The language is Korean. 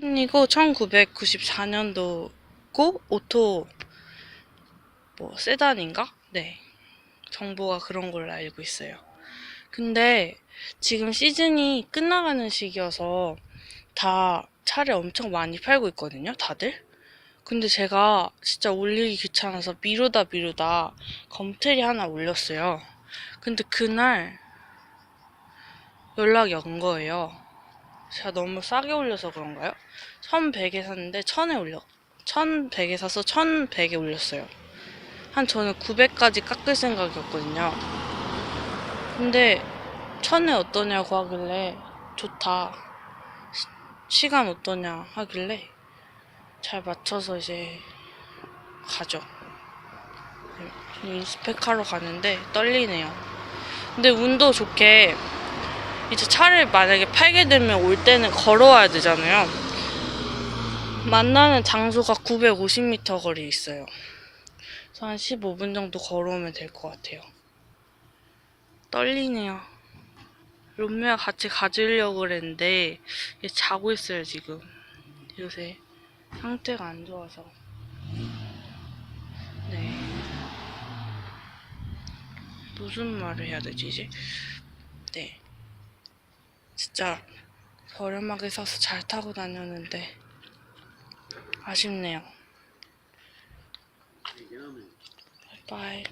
캠리고 1994년도고 오토 뭐 세단인가? 네. 정보가 그런 걸로 알고 있어요. 근데 지금 시즌이 끝나가는 시기여서 다 차를 엄청 많이 팔고 있거든요, 다들. 근데 제가 진짜 올리기 귀찮아서 미루다 미루다 검트리 하나 올렸어요. 근데 그날 연락이 온 거예요. 제가 너무 싸게 올려서 그런가요? 1100에 샀는데 1000에 올려 1100에 사서 1100에 올렸어요. 한 저는 900까지 깎을 생각이었거든요. 근데 1000에 어떠냐고 하길래 좋다. 시, 시간 어떠냐 하길래 잘 맞춰서 이제 가죠. 네, 인스펙하러 가는데 떨리네요. 근데 운도 좋게 이제 차를 만약에 팔게 되면 올 때는 걸어와야 되잖아요. 만나는 장소가 950m 거리 있어요. 그래서 한 15분 정도 걸어오면 될 것 같아요. 떨리네요. 롬메와 같이 가지려고 그랬는데 얘 자고 있어요 지금. 요새 상태가 안 좋아서. 네. 무슨 말을 해야 되지 이제? 네. 진짜 저렴하게 사서 잘 타고 다녔는데 아쉽네요. 바이바이.